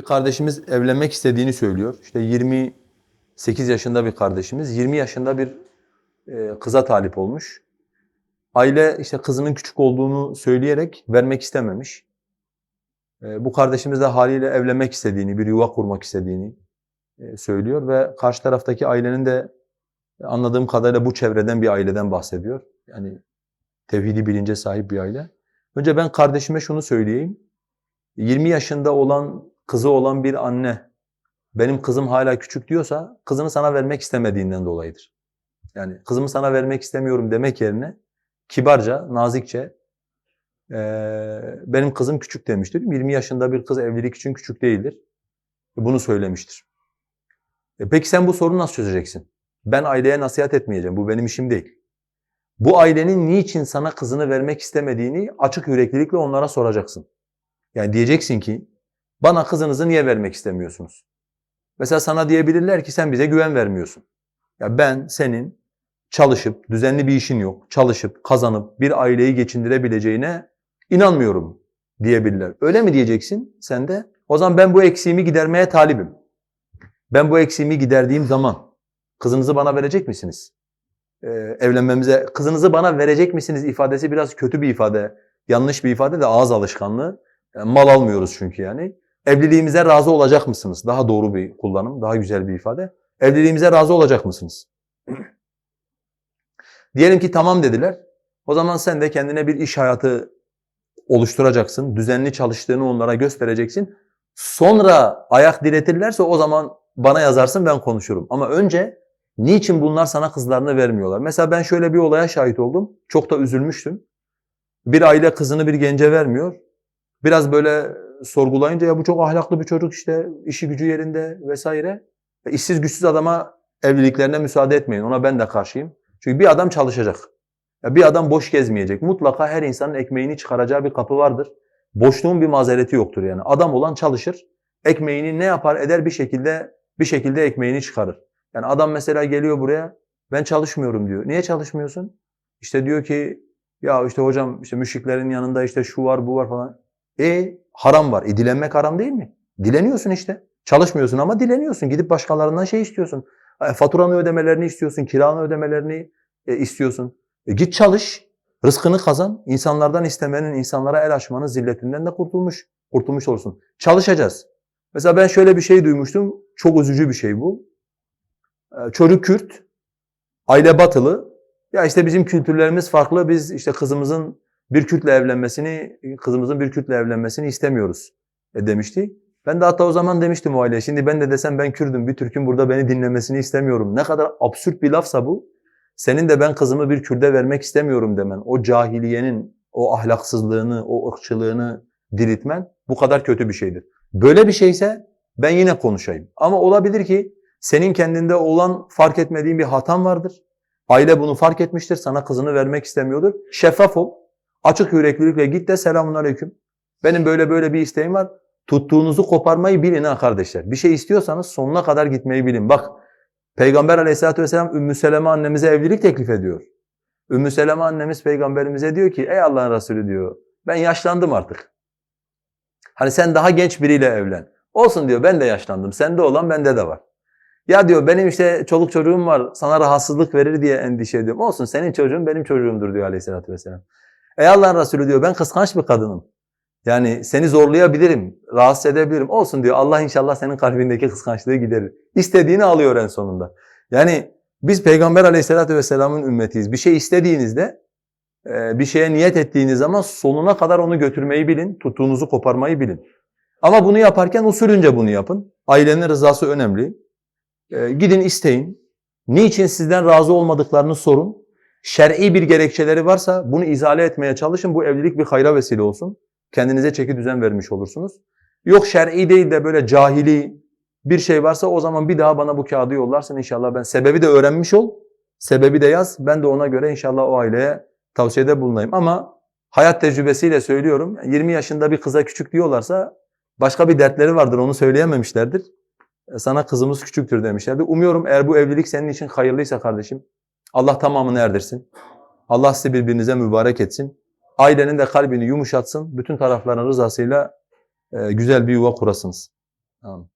Bir kardeşimiz evlenmek istediğini söylüyor. İşte 28 yaşında bir kardeşimiz, 20 yaşında bir e, kıza talip olmuş. Aile işte kızının küçük olduğunu söyleyerek vermek istememiş. E, bu kardeşimiz de haliyle evlenmek istediğini, bir yuva kurmak istediğini e, söylüyor ve karşı taraftaki ailenin de anladığım kadarıyla bu çevreden bir aileden bahsediyor. Yani tevhidi bilince sahip bir aile. Önce ben kardeşime şunu söyleyeyim. 20 yaşında olan, kızı olan bir anne, benim kızım hala küçük diyorsa, kızını sana vermek istemediğinden dolayıdır. Yani kızımı sana vermek istemiyorum demek yerine, kibarca, nazikçe, eee, benim kızım küçük demiştir. 20 yaşında bir kız evlilik için küçük değildir. Bunu söylemiştir. E peki sen bu sorunu nasıl çözeceksin? Ben aileye nasihat etmeyeceğim, bu benim işim değil. Bu ailenin niçin sana kızını vermek istemediğini açık yüreklilikle onlara soracaksın. Yani diyeceksin ki, bana kızınızı niye vermek istemiyorsunuz? Mesela sana diyebilirler ki sen bize güven vermiyorsun. Ya ben senin çalışıp, düzenli bir işin yok, çalışıp, kazanıp bir aileyi geçindirebileceğine inanmıyorum diyebilirler. Öyle mi diyeceksin sen de? O zaman ben bu eksiğimi gidermeye talibim. Ben bu eksiğimi giderdiğim zaman kızınızı bana verecek misiniz? Ee, evlenmemize, kızınızı bana verecek misiniz ifadesi biraz kötü bir ifade, yanlış bir ifade de ağız alışkanlığı. Yani mal almıyoruz çünkü yani. Evliliğimize razı olacak mısınız? Daha doğru bir kullanım, daha güzel bir ifade. Evliliğimize razı olacak mısınız? Diyelim ki tamam dediler. O zaman sen de kendine bir iş hayatı oluşturacaksın. Düzenli çalıştığını onlara göstereceksin. Sonra ayak diretirlerse o zaman bana yazarsın ben konuşurum. Ama önce niçin bunlar sana kızlarını vermiyorlar? Mesela ben şöyle bir olaya şahit oldum. Çok da üzülmüştüm. Bir aile kızını bir gence vermiyor. Biraz böyle sorgulayınca ya bu çok ahlaklı bir çocuk işte işi gücü yerinde vesaire. E, işsiz güçsüz adama evliliklerine müsaade etmeyin. Ona ben de karşıyım. Çünkü bir adam çalışacak. Ya bir adam boş gezmeyecek. Mutlaka her insanın ekmeğini çıkaracağı bir kapı vardır. Boşluğun bir mazereti yoktur yani. Adam olan çalışır. Ekmeğini ne yapar eder bir şekilde bir şekilde ekmeğini çıkarır. Yani adam mesela geliyor buraya ben çalışmıyorum diyor. Niye çalışmıyorsun? İşte diyor ki ya işte hocam işte müşriklerin yanında işte şu var bu var falan. E haram var. E dilenmek haram değil mi? Dileniyorsun işte. Çalışmıyorsun ama dileniyorsun. Gidip başkalarından şey istiyorsun. E, faturanı ödemelerini istiyorsun, kiranı ödemelerini e, istiyorsun. E, git çalış, rızkını kazan. İnsanlardan istemenin, insanlara el açmanın zilletinden de kurtulmuş, kurtulmuş olursun. Çalışacağız. Mesela ben şöyle bir şey duymuştum. Çok üzücü bir şey bu. E, çocuk Kürt, aile batılı. Ya işte bizim kültürlerimiz farklı. Biz işte kızımızın bir Kürtle evlenmesini, kızımızın bir Kürtle evlenmesini istemiyoruz e, demişti. Ben de hatta o zaman demiştim o aileye. Şimdi ben de desem ben Kürdüm, bir Türk'ün burada beni dinlemesini istemiyorum. Ne kadar absürt bir lafsa bu. Senin de ben kızımı bir Kürde vermek istemiyorum demen, o cahiliyenin, o ahlaksızlığını, o ırkçılığını diriltmen bu kadar kötü bir şeydir. Böyle bir şeyse ben yine konuşayım. Ama olabilir ki senin kendinde olan fark etmediğin bir hatan vardır. Aile bunu fark etmiştir, sana kızını vermek istemiyordur. Şeffaf ol, açık yüreklilikle git de selamun aleyküm. Benim böyle böyle bir isteğim var. Tuttuğunuzu koparmayı bilin ha kardeşler. Bir şey istiyorsanız sonuna kadar gitmeyi bilin. Bak Peygamber aleyhissalatü vesselam Ümmü Seleme annemize evlilik teklif ediyor. Ümmü Seleme annemiz peygamberimize diyor ki ey Allah'ın Resulü diyor ben yaşlandım artık. Hani sen daha genç biriyle evlen. Olsun diyor ben de yaşlandım. Sende olan bende de var. Ya diyor benim işte çoluk çocuğum var sana rahatsızlık verir diye endişe ediyorum. Olsun senin çocuğun benim çocuğumdur diyor aleyhissalatü vesselam. Ey Allah'ın Resulü diyor ben kıskanç bir kadınım. Yani seni zorlayabilirim, rahatsız edebilirim. Olsun diyor. Allah inşallah senin kalbindeki kıskançlığı giderir. İstediğini alıyor en sonunda. Yani biz Peygamber aleyhissalatü vesselamın ümmetiyiz. Bir şey istediğinizde, e, bir şeye niyet ettiğiniz zaman sonuna kadar onu götürmeyi bilin, tuttuğunuzu koparmayı bilin. Ama bunu yaparken usulünce bunu yapın. Ailenin rızası önemli. E, gidin isteyin. Niçin sizden razı olmadıklarını sorun. Şer'i bir gerekçeleri varsa bunu izale etmeye çalışın. Bu evlilik bir hayra vesile olsun. Kendinize çeki düzen vermiş olursunuz. Yok şer'i değil de böyle cahili bir şey varsa o zaman bir daha bana bu kağıdı yollarsın inşallah ben. Sebebi de öğrenmiş ol, sebebi de yaz. Ben de ona göre inşallah o aileye tavsiyede bulunayım. Ama hayat tecrübesiyle söylüyorum 20 yaşında bir kıza küçük diyorlarsa başka bir dertleri vardır onu söyleyememişlerdir. E, Sana kızımız küçüktür demişlerdi. Umuyorum eğer bu evlilik senin için hayırlıysa kardeşim Allah tamamını erdirsin. Allah sizi birbirinize mübarek etsin. Ailenin de kalbini yumuşatsın. Bütün tarafların rızasıyla e, güzel bir yuva kurasınız. Amin.